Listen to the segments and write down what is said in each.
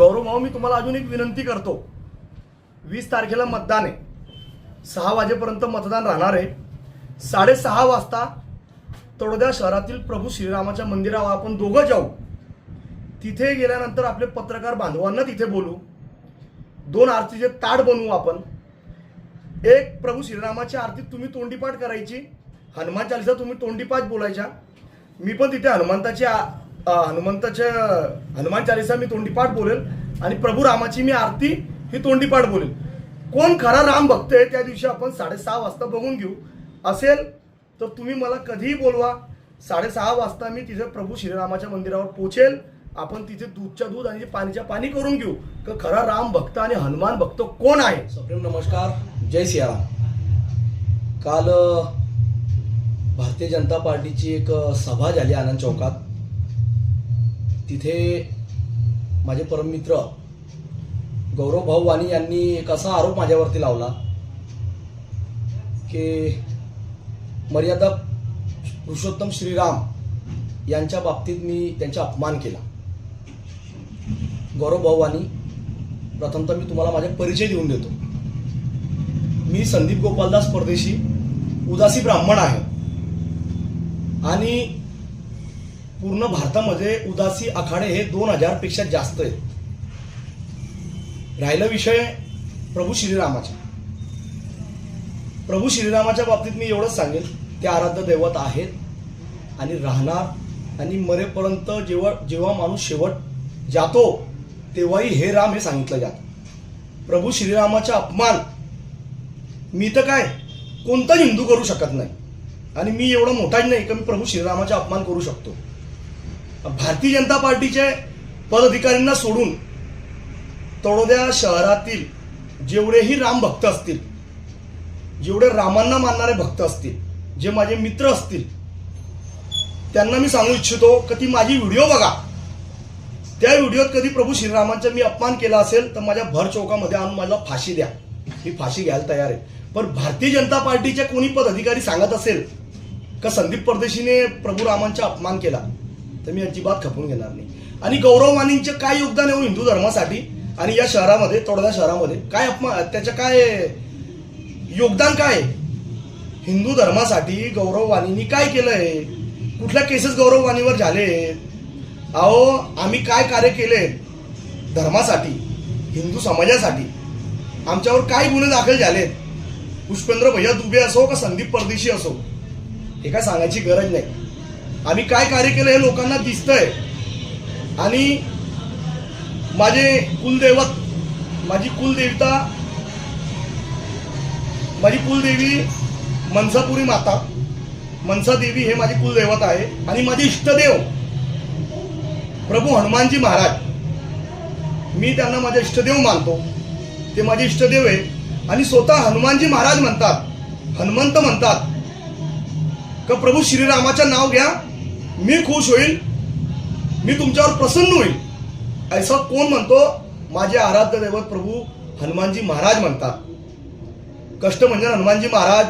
गौरव भाऊ मी तुम्हाला अजून एक विनंती करतो. वीस तारखेला मतदान आहे. सहा वाजेपर्यंत मतदान राहणार आहे. साडेसहा वाजता तळोद्या शहरातील प्रभू श्रीरामाच्या मंदिरावर आपण दोघं जाऊ. तिथे गेल्यानंतर आपले पत्रकार बांधवांना तिथे बोलू. दोन आरतीचे ताट बनवू आपण. एक प्रभू श्रीरामाची आरती तुम्ही तोंडीपाठ करायची. हनुमान चालीसा तुम्ही तोंडीपाठ बोलायच्या. मी पण तिथे हनुमंताची आ- हनुमंताच्या हनुमान चालिसा मी तोंडीपाठ बोलेल आणि प्रभू रामाची मी आरती ही तोंडीपाठ बोलेल. कोण खरा राम भक्त आहे त्या दिवशी आपण साडेसहा वाजता बघून घेऊ. असेल तर तुम्ही मला कधीही बोलवा. साडेसहा वाजता मी तिथे प्रभू श्रीरामाच्या मंदिरावर पोचेल. आपण तिथे दूधच्या दूध आणि पाणीच्या पाणी करून घेऊ. का खरा राम भक्त आणि हनुमान भक्त कोण आहे? सप्रेम नमस्कार. जय सियाराम. काल भारतीय जनता पार्टीची एक सभा झाली आनंद चौकात. तिथे माझे परममित्र गौरव भाऊ वाणी यांनी एक असा आरोप माझ्यावरती लावला की मर्यादा पुरुषोत्तम श्रीराम यांच्या बाबतीत मी त्यांचा अपमान केला. गौरव भाऊ वाणी प्रथमतः मी तुम्हाला माझा परिचय देऊन देतो. मी संदीप गोपालदास परदेशी उदासी ब्राह्मण आहे. आणि पूर्ण भारतामध्ये उदासी आखाडे हे दोन हजारपेक्षा जास्त आहेत. राहिला विषय प्रभू श्रीरामाचा प्रभू श्रीरामाच्या बाबतीत मी एवढंच सांगेन ते आराध्य दैवत आहेत आणि राहणार आणि मरेपर्यंत जेव्हा जेव्हा माणूस शेवट जातो तेव्हाही हे राम हे सांगितलं जातं. प्रभू श्रीरामाचा अपमान मी तर काय कोणताच हिंदू करू शकत नाही. आणि मी एवढा मोठाच नाही की मी प्रभू श्रीरामाचा अपमान करू शकतो. भारतीय जनता पार्टीचे पदाधिकाऱ्यांना सोडून तळोद्या शहरातील जेवढेही राम भक्त असतील जेवढे रामांना मानणारे भक्त असतील जे माझे मित्र असतील त्यांना मी सांगू इच्छितो की ती माझी व्हिडिओ बघा. त्या व्हिडिओत कधी प्रभू श्रीरामांचा मी अपमान केला असेल तर माझ्या भर चौकामध्ये आणून मला फाशी द्या. मी फाशी घ्यायला तयार आहे. पण भारतीय जनता पार्टीच्या कोणी पदाधिकारी सांगत असेल का संदीप परदेशीने प्रभू रामांचा अपमान केला? तर मी अजिबात खपून घेणार नाही. आणि गौरव मानेंचे काय योगदान आहे हो हिंदू धर्मासाठी? आणि या शहरामध्ये तोडदा शहरामध्ये काय अपमान त्याचं काय योगदान काय आहे? हिंदू धर्मासाठी गौरव वाणींनी काय केलंय? कुठल्या केसेस गौरव वाणीवर झाले? अहो आम्ही काय कार्य केले? धर्मासाठी हिंदू समाजासाठी. आमच्यावर काय गुन्हे दाखल झाले? पुष्पेंद्र भैया दुबे असो का संदीप परदेशी असो? हे काय सांगायची गरज नाही. आम्ही काय कार्य केलं हे लोकांना दिसतंय. आणि माझे कुलदैवत माझी कुलदेवता माझी कुलदेवी मनसापुरी माता मनसा देवी हे माझे कुलदैवत आहे. आणि माझे इष्टदेव प्रभू हनुमानजी महाराज. मी त्यांना माझे इष्टदेव मानतो. ते माझे इष्टदेव आहे आणि स्वतः हनुमानजी महाराज म्हणतात हनुमंत म्हणतात का प्रभू श्रीरामाचं नाव घ्या मी खुश होईल मी तुमच्यावर प्रसन्न होईल. ऐसा कोण म्हणतो? माझे आराध्य दैवत प्रभू हनुमानजी महाराज म्हणतात. कष्ट म्हणजे हनुमानजी महाराज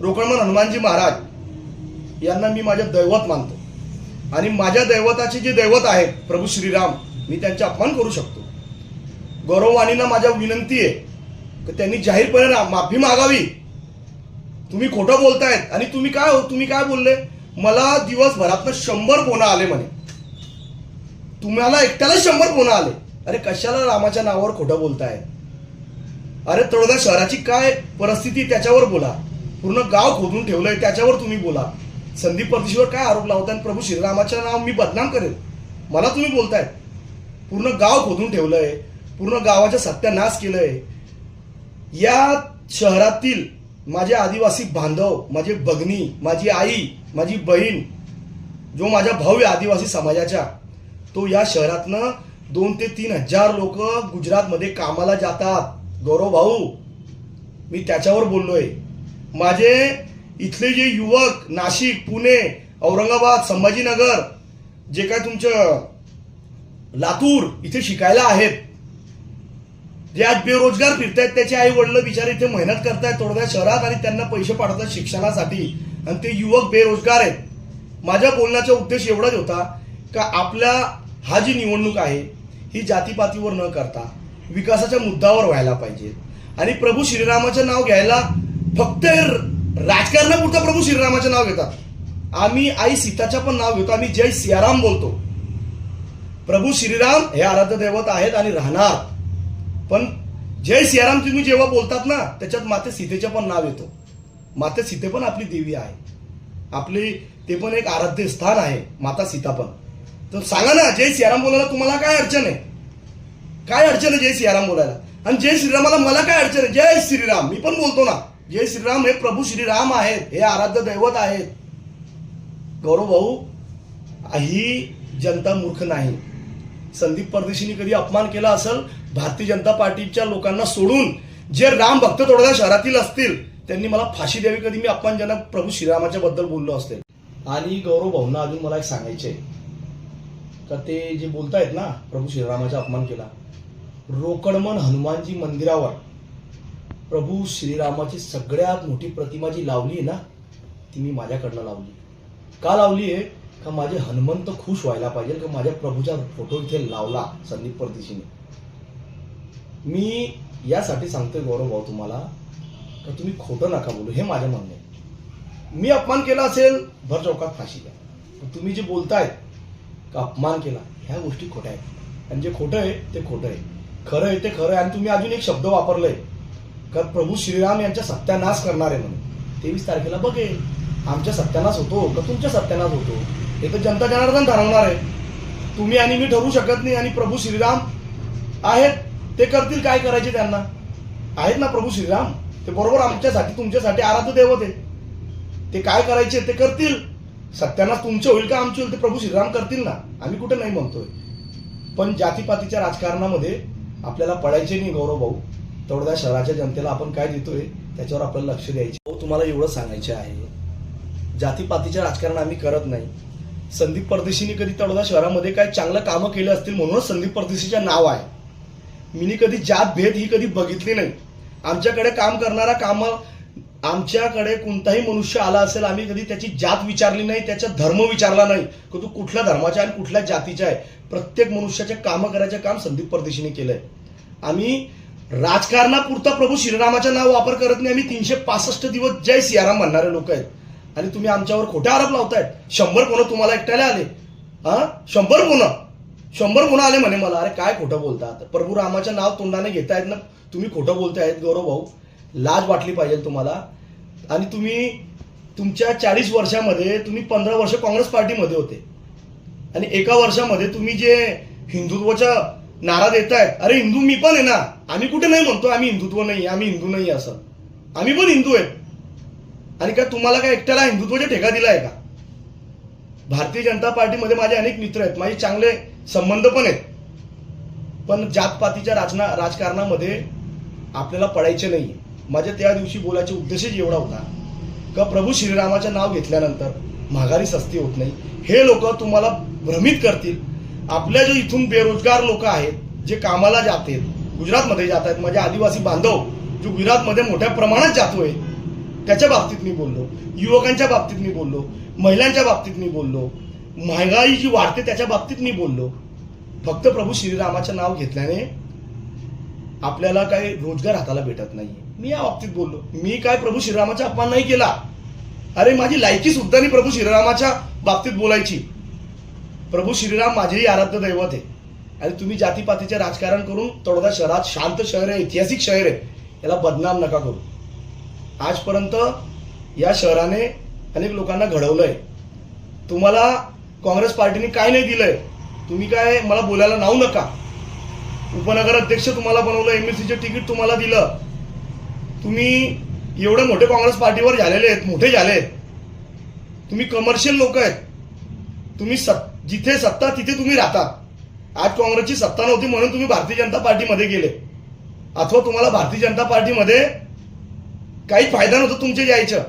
रोकणमन म्हणजे हनुमानजी महाराज. यांना मी माझे दैवत मानतो. आणि माझ्या दैवताचे जे दैवत आहेत प्रभू श्रीराम मी त्यांचे अपमान करू शकतो. गौरववाणींना माझ्या विनंती आहे की त्यांनी जाहीरपणे माफी मागावी. तुम्ही खोटं बोलतायत आणि तुम्ही काय हो तुम्ही काय बोलले? मला दिवसभरातनं शंभर फोन आले म्हणे. तुम्हाला एकट्याला शंभर फोन आले. अरे कशाला रामाच्या नावावर खोटं बोलताय? अरे तळोदा शहराची काय परिस्थिती त्याच्यावर बोला. पूर्ण गाव खोदून ठेवलंय त्याच्यावर तुम्ही बोला. संदीप परदेशीवर काय आरोप लावताय? आणि प्रभू श्रीरामाचं नाव मी बदनाम करेल. मला तुम्ही बोलताय. पूर्ण गाव खोदून ठेवलंय पूर्ण गावाचा सत्यानाश केलंय. या शहरातील माझे आदिवासी बांधव माझे भगनी माझी आई माझी बहीण जो माझा भाऊ आहे आदिवासी समाजाचा तो या शहरातनं दोन ते तीन हजार लोक गुजरातमध्ये कामाला जातात. गौरव भाऊ मी त्याच्यावर बोललोय. माझे इथले जे युवक नाशिक पुणे औरंगाबाद संभाजीनगर जे काय तुमचं लातूर इथे शिकायला आहेत जे आज बेरोजगार फिरतायत त्याचे आई वडील बिचारे इथे मेहनत करतायत तोडव्या शहरात आणि त्यांना पैसे पाठवतात शिक्षणासाठी. आणि ते युवक बेरोजगार आहेत. माझ्या बोलण्याचा उद्देश एवढाच होता का आपल्या हा जी निवडणूक आहे ही जातीपातीवर न करता विकासाच्या मुद्द्यावर व्हायला पाहिजे. आणि प्रभू श्रीरामाचं नाव घ्यायला फक्त राजकारणापुरतं प्रभू श्रीरामाचं नाव घेतात. आम्ही आई सीताचं पण नाव घेतो. आम्ही जय सियाराम बोलतो. प्रभू श्रीराम हे आराध्य दैवत आहेत आणि राहणार. पण जय सियाराम तुम्ही जेव्हा बोलतात ना त्याच्यात माते सीतेचं पण नाव येतो. माते सीते पण आपली देवी आहे. आपली ते पण एक आराध्य स्थान आहे माता सीता पण. तर सांगा ना जय सियाराम बोलायला तुम्हाला काय अडचण आहे? काय अडचण आहे जय सियाराम बोलायला? आणि जय श्रीरामाला मला काय अडचण आहे? जय श्रीराम मी पण बोलतो ना. जय श्रीराम हे प्रभू श्रीराम आहेत हे आराध्य दैवत आहेत. गौरव भाऊ ही जनता मूर्ख नाही. संदीप परदेशींनी कधी अपमान केला असेल? भारतीय जनता पार्टीच्या लोकांना सोडून जे राम भक्त तोडगा शहरातील असतील त्यांनी मला फाशी द्यावी कधी? मी अपमानजनक प्रभू श्रीरामाच्या बद्दल बोललो असते. आणि गौरव भाऊंना अजून मला एक सांगायचे का ते जे बोलतायत ना प्रभू श्रीरामाचा अपमान केला. रोकडमन हनुमानजी मंदिरावर प्रभू श्रीरामाची सगळ्यात मोठी प्रतिमा जी लावली आहे ना ती मी माझ्याकडनं लावली. का लावली आहे? का माझे हनुमंत खुश व्हायला पाहिजे का माझ्या प्रभूचा फोटो इथे लावला संदीप परदेशीने? मी यासाठी सांगतोय गौरव भाऊ तुम्हाला का तुम्ही खोटं नका बोलू. हे माझं म्हणणं आहे. मी अपमान केला असेल भर चौकात फाशी द्या. पण तुम्ही जे बोलताय का अपमान केला ह्या गोष्टी खोट्या आहेत. आणि जे खोटं आहे ते खोटं आहे. खरं आहे ते खरं आहे. आणि तुम्ही अजून एक शब्द वापरलाय. का प्रभू श्रीराम यांच्या सत्यानाश करणार आहे म्हणून. तेवीस तारखेला बघेल आमच्या सत्यानाश होतो का तुमच्या सत्यानाश होतो? हे तर जनता जनार्दन ठरवणार आहे. तुम्ही आणि मी ठरवू शकत नाही आणि प्रभू श्रीराम आहेत. ते करतील काय करायचे त्यांना? आहेत ना प्रभू श्रीराम? ते बरोबर आमच्यासाठी तुमच्यासाठी आराध्य दैवत आहे ते काय करायचे ते करतील. सत्यानाश तुमचे होईल का आमचे होईल ते प्रभू श्रीराम करतील ना. आम्ही कुठे नाही म्हणतोय. पण जातीपातीच्या राजकारणामध्ये आपल्याला पडायचे नाही गौरव भाऊ. तेवढ्या शहराच्या जनतेला आपण काय देतोय त्याच्यावर आपल्याला लक्ष द्यायचे. भाऊ, तुम्हाला एवढं सांगायचे आहे. जातीपातीचे राजकारण आम्ही करत नाही. संदीप परदेशीने कधी तळोदा शहरामध्ये काय चांगलं कामं केली असतील म्हणूनच संदीप परदेशीचे नाव आहे. मीनी कधी जात भेद ही कधी बघितली नाही. आमच्याकडे काम करणारा काम आमच्याकडे कोणताही मनुष्य आला असेल आम्ही कधी त्याची जात विचारली नाही त्याचा धर्म विचारला नाही. की तू कुठल्या धर्माचा आहे आणि कुठल्या जातीचा आहे? प्रत्येक मनुष्याचे कामं करायचे काम संदीप परदेशीने केलंय. आम्ही राजकारणापुरता प्रभू श्रीरामाचं नाव वापर करत नाही आम्ही तीनशे पासष्ट दिवस जय सियाराम म्हणणारे लोक आहेत. आणि तुम्ही आमच्यावर खोटे आरोप लावतायत. शंभर कोण तुम्हाला एकट्याला आले. हा? शंभर कोण शंभर गुन्हा आले म्हणे मला. अरे काय खोटं बोलतात? प्रभू रामाचं नाव तोंडाने घेतायत ना तुम्ही खोटं बोलतायत गौरव भाऊ. लाज वाटली पाहिजे तुम्हाला. आणि तुम्ही तुमच्या चाळीस वर्षामध्ये तुम्ही पंधरा वर्ष काँग्रेस पार्टीमध्ये होते. आणि एका वर्षामध्ये तुम्ही जे हिंदुत्वाचा नारा देतायत अरे हिंदू मी पण आहे ना. आम्ही कुठे नाही म्हणतो आम्ही हिंदुत्व नाही आम्ही हिंदू नाही असं. आम्ही पण हिंदू आहेत. आणि काय तुम्हाला काय एकट्याला हिंदुत्वाचा ठेका दिला आहे का? भारतीय जनता पार्टीमध्ये माझे अनेक मित्र आहेत. माझे चांगले संबंध पण आहेत. पण जातपातीच्या राजना राजकारणामध्ये आपल्याला पडायचे नाही माझ्या त्या दिवशी बोलायचा उद्देशच एवढा होता का प्रभू श्रीरामाचं नाव घेतल्यानंतर माघारी सस्ती होत नाही. हे लोक तुम्हाला भ्रमित करतील. आपल्या जे इथून बेरोजगार लोक आहेत जे कामाला जात आहेत गुजरातमध्ये जात आहेत माझे आदिवासी बांधव जो गुजरातमध्ये मोठ्या प्रमाणात जातोय त्याच्या बाबतीत मी बोललो. युवकांच्या बाबतीत मी बोललो. महिलांच्या बाबतीत मी बोललो. महागाई जी वाढते त्याच्या बाबतीत मी बोललो. फक्त प्रभू श्रीरामाचं नाव घेतल्याने आपल्याला काही रोजगार हाताला भेटत नाही मी या बाबतीत बोललो. मी काय प्रभू श्रीरामाचा अपमान नाही केला? अरे माझी लायकी सुद्धा नाही प्रभू श्रीरामाच्या बाबतीत बोलायची. प्रभू श्रीराम माझेही आराध्य दैवत आहे. आणि तुम्ही जातीपातीचे राजकारण करून तळोदा शहरात शांत शहर आहे ऐतिहासिक शहर आहे याला बदनाम नका करू. आजपर्यंत या शहराने अनेक लोकांना घडवलंय. तुम्हाला काँग्रेस पार्टीने काय नाही दिलंय तुम्ही काय मला बोलायला नावू नका. उपनगराध्यक्ष तुम्हाला बनवलं एम एस तिकीट तुम्हाला दिलं. तुम्ही एवढे मोठे काँग्रेस पार्टीवर झालेले आहेत मोठे झाले आहेत. तुम्ही कमर्शियल लोक आहेत. तुम्ही सत् जिथे सत्ता तिथे तुम्ही राहतात आज काँग्रेसची सत्ता नव्हती म्हणून तुम्ही भारतीय जनता पार्टीमध्ये गेले. अथवा तुम्हाला भारतीय जनता पार्टीमध्ये काही फायदा नव्हता तुमचे यायचं.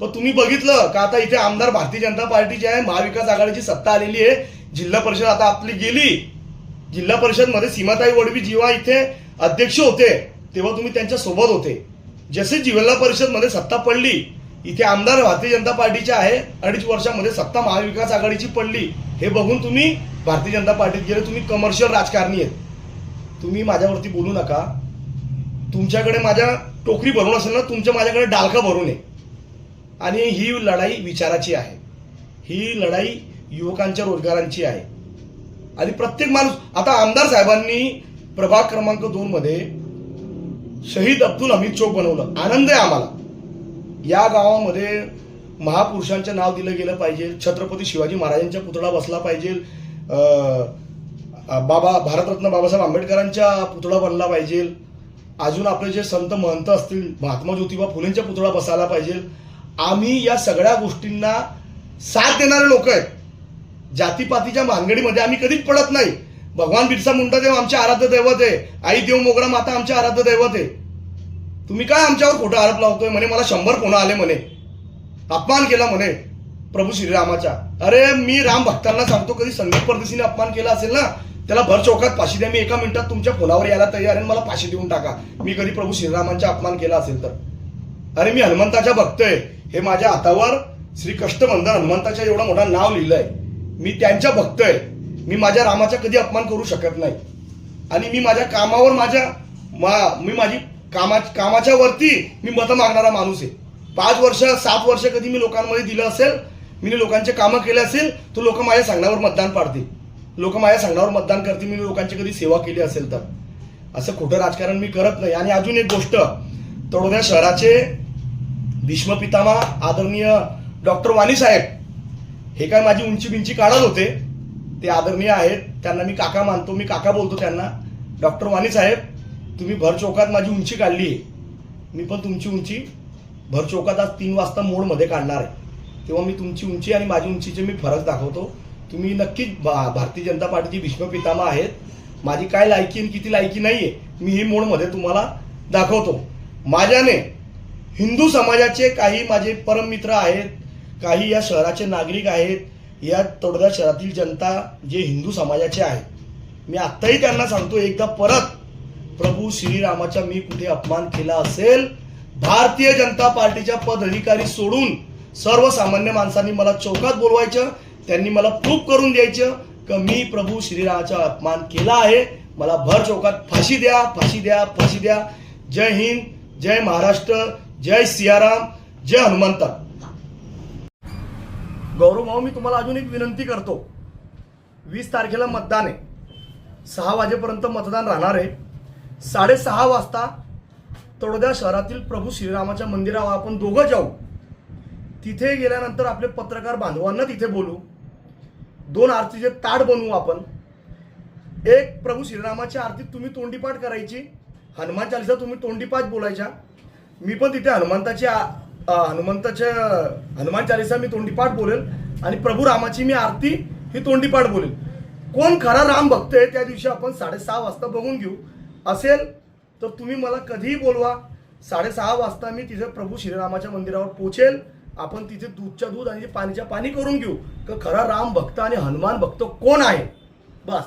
पण तुम्ही बघितलं का आता इथे आमदार भारतीय जनता पार्टीची आहे महाविकास आघाडीची सत्ता आलेली आहे जिल्हा परिषद आता आपली गेली. जिल्हा परिषदमध्ये सीमाताई वडवी जेव्हा इथे अध्यक्ष होते तेव्हा तुम्ही त्यांच्यासोबत होते. जसे जिल्हा परिषदमध्ये सत्ता पडली इथे आमदार भारतीय जनता पार्टीचे आहे अडीच वर्षामध्ये सत्ता महाविकास आघाडीची पडली. हे बघून तुम्ही भारतीय जनता पार्टीत गेले तुम्ही कमर्शियल राजकारणी आहेत. तुम्ही माझ्यावरती बोलू नका. तुमच्याकडे माझ्या टोकरी भरून असेल ना तुमच्या माझ्याकडे डालका भरून आहे. आणि ही लढाई विचाराची आहे. ही लढाई युवकांच्या रोजगारांची आहे. आणि प्रत्येक माणूस आता आमदार साहेबांनी प्रभाग क्रमांक दोन मध्ये शहीद अब्दुल हमीद चौक बनवलं. आनंद आहे आम्हाला. या गावामध्ये महापुरुषांचं नाव दिलं गेलं पाहिजे. छत्रपती शिवाजी महाराजांचा पुतळा बसला पाहिजे. बाबा भारतरत्न बाबासाहेब आंबेडकरांचा पुतळा बनला पाहिजे. अजून आपले जे संत महंत असतील महात्मा ज्योतिबा फुलेंचा पुतळा बसायला पाहिजे. आम्ही या सगळ्या गोष्टींना साथ देणारे लोक आहेत. जातीपातीच्या भानगडीमध्ये आम्ही कधीच पडत नाही. भगवान बिरसा मुंडा देव आमचे आराध्य दैवत आहे. आई देव मोगरा माता आमचे आराध्य दैवत आहे. तुम्ही काय आमच्यावर खोटा आरोप लावतोय म्हणे? मला शंभर फोन आले म्हणे. अपमान केला म्हणे प्रभू श्रीरामाचा. अरे मी राम भक्तांना सांगतो कधी संगीत परदेशीने अपमान केला असेल ना त्याला भर चौकात पाशी द्या. मी एका मिनिटात तुमच्या फोनावर यायला तयार आहे आणि मला पाशी देऊन टाका. मी कधी प्रभू श्रीरामांचा अपमान केला असेल तर. अरे मी हनुमंताचा भक्त आहे. हे माझ्या हातावर श्री कष्टबंधन हनुमंताच्या एवढा मोठा नाव लिहिलंय. मी त्यांच्या भक्त आहे मी माझ्या रामाचा कधी अपमान करू शकत नाही. आणि मी माझ्या कामावर माझ्या मा- मी माझी कामा कामाच्या वरती मी मतं मागणारा माणूस आहे. पाच वर्ष सात वर्ष कधी मी लोकांमध्ये दिलं असेल मी लोकांचे कामं केले असेल तर लोक माझ्या सांगण्यावर मतदान पाडतील. लोक माझ्या सांगण्यावर मतदान करतील मी लोकांची कधी सेवा केली असेल तर. असं खोटं राजकारण मी करत नाही. आणि अजून एक गोष्ट. तळोद्या शहराचे भीष्म पितामा आदरणीय डॉक्टर वाणी साहेब हे काय माझी उंची बिंची काढत होते? ते आदरणीय आहेत त्यांना मी काका मानतो मी काका बोलतो त्यांना. डॉक्टर वाणी साहेब तुम्ही भर चौकात माझी उंची काढली आहे. मी पण तुमची उंची भर चौकात आज तीन वाजता मोडमध्ये काढणार आहे. तेव्हा मी तुमची उंची आणि माझी उंचीचे मी फरक दाखवतो. तुम्ही नक्कीच भा- भारतीय जनता पार्टीची भीष्म पितामा आहेत. माझी काय लायकी आणि किती लायकी नाही आहे मी ही मोडमध्ये तुम्हाला दाखवतो. माझ्याने हिंदू समाजाचे काही माझे परममित्र आहेत काही या शहराचे नागरिक आहेत या तोडगा शहरातील जनता जे हिंदू समाजाचे आहेत. मी आत्ताही त्यांना सांगतो एकदा परत प्रभू श्रीरामाचा मी कुठे अपमान केला असेल भारतीय जनता पार्टीच्या पदाधिकारी सोडून सर्वसामान्य माणसांनी मला चौकात बोलवायचं त्यांनी मला प्रूफ करून द्यायचं की मी प्रभू श्रीरामाचा अपमान केला आहे मला भर चौकात फाशी द्या फाशी द्या फाशी द्या. जय हिंद जय महाराष्ट्र जय सियाराम जय हनुमंता. गौरव भाऊ मी तुम्हाला अजून एक विनंती करतो. वीस तारखेला मतदान आहे. सहा वाजेपर्यंत मतदान राहणार आहे. साडेसहा वाजता तळोद्या शहरातील प्रभू श्रीरामाच्या मंदिरावर आपण दोघं जाऊ. तिथे गेल्यानंतर आपले पत्रकार बांधवांना तिथे बोलू. दोन आरतीचे ताट बनवू आपण. एक प्रभू श्रीरामाच्या आरतीत तुम्ही तोंडीपाठ करायची. हनुमान चालिसा तुम्ही तोंडीपाठ बोलायच्या. मी पण तिथे हनुमंताची आ- हनुमंताच्या हनुमान चालिसा मी तोंडीपाठ बोलेल आणि प्रभू रामाची मी आरती ही तोंडीपाठ बोलेल. कोण खरा राम भक्त आहे त्या दिवशी आपण साडेसहा वाजता बघून घेऊ. असेल तर तुम्ही मला कधीही बोलवा. साडेसहा वाजता मी तिथे प्रभू श्रीरामाच्या मंदिरावर पोचेल. आपण तिथे दूधच्या दूध आणि पाणीच्या पाणी करून घेऊ. का खरा राम भक्त आणि हनुमान भक्त कोण आहे? बस.